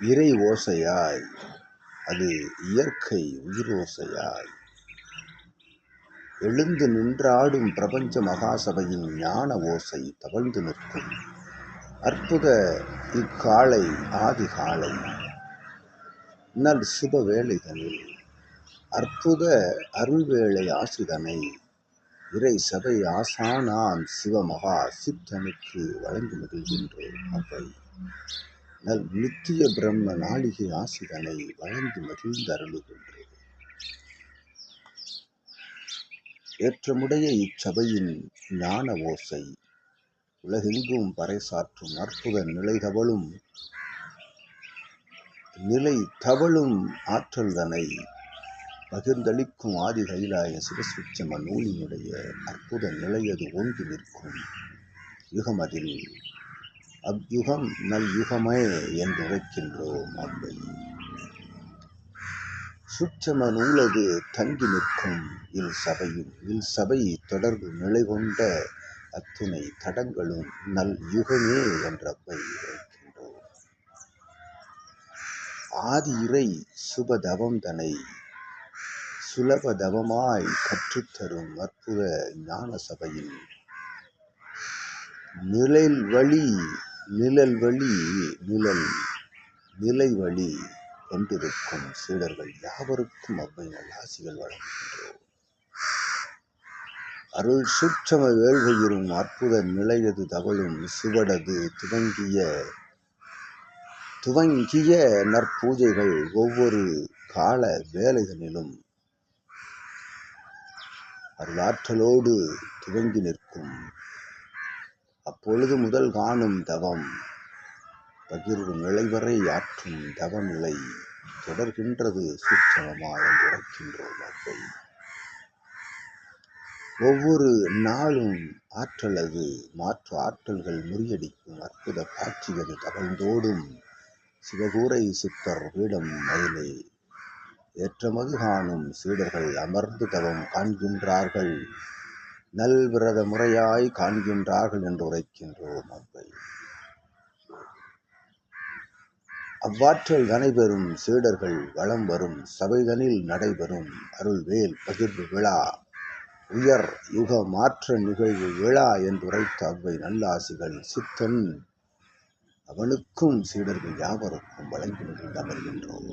இறை ஓசையாய் அது இயற்கை உயிரோசையாய் எழுந்து நின்றாடும் பிரபஞ்ச மகாசபையின் ஞான ஓசை தவழ்ந்து நிற்கும். அற்புத இக்காலை ஆதிகாலை நல் சுப வேளைகளில் அற்புத அருள்வேளை ஆசிதனை இறை சபை ஆசானாம் சிவமகா சித்தனுக்கு வழங்கி மகிழ்கின்றேன். அவை நல் நித்திய பிரம்ம நாளிகை ஆசிதனை வழங்கி மகிழ்ந்து அருளுகின்றோம் ஏற்றமுடைய இச்சபையின் ஞான ஓசை உலகெங்கும் பறைசாற்றும் அற்புத நிலை தவழும் நிலை தவழும் ஆற்றல்தனை பகிர்ந்தளிக்கும் ஆதி கைலாய சிவசுச்சம நூலினுடைய அற்புத நிலையது ஓங்கி நிற்கும் யுகமதில் அவ்யுகம் நல் யுகமே என்று உரைக்கின்றோம் அவ்வை நூலது தங்கி நிற்கும் இல் சபையும் இல் சபை தொடர்பு நிலை கொண்ட அத்துணை தடங்களும் நல் யுகமே என்றவை உரைக்கின்றோம் ஆதி இறை சுபதவம் தனை சுலபதவமாய் கற்றுத்தரும் அற்புத ஞான சபையில் நிழல் வழி நிழல் வழி நிழல் நிலை வழி கொண்டிருக்கும் சீடர்கள் யாவருக்கும் அவ்வை நல்லாசிகள் வழங்குகின்றோம். அருள் சுற்றம வேள்கையிரும் அற்புத நிலையது தவழும் சுவடது துவங்கிய துவங்கிய நற்பூஜைகள் ஒவ்வொரு கால வேலைகளிலும் அருளாற்றலோடு துவங்கி நிற்கும் அப்பொழுது முதல் காணும் தவம். பகிர்வு நிலை வரை ஆற்றும் தவநிலை தொடர்கின்றது சுற்றமமா என்று உரைக்கின்றோம் ஒவ்வொரு நாளும் ஆற்றலது மாற்று ஆற்றல்கள் முறியடிக்கும் அற்புத காட்சிகள் கவர்ந்தோடும் சிவகூரை சித்தர் பீடம் மயிலே. ஏற்றமது காணும் சீடர்கள் அமர்ந்து தவம் காண்கின்றார்கள். நல்விரத முறையாய் காண்கின்றார்கள் என்று உரைக்கின்றோம் அவ்வை. அவ்வாற்றல் நடைபெறும் சீடர்கள் வளம் வரும் சபைதனில் நடைபெறும் அருள்வேல் பகிர்வு விழா உயர் யுக மாற்ற நிகழ்வு விழா என்று உரைத்த அவ்வை நல்லாசிகள் சித்தன் அவனுக்கும் சீடர்கள் யாவருக்கும் வழங்கி நிகழ்ந்து அமர்கின்றோம்.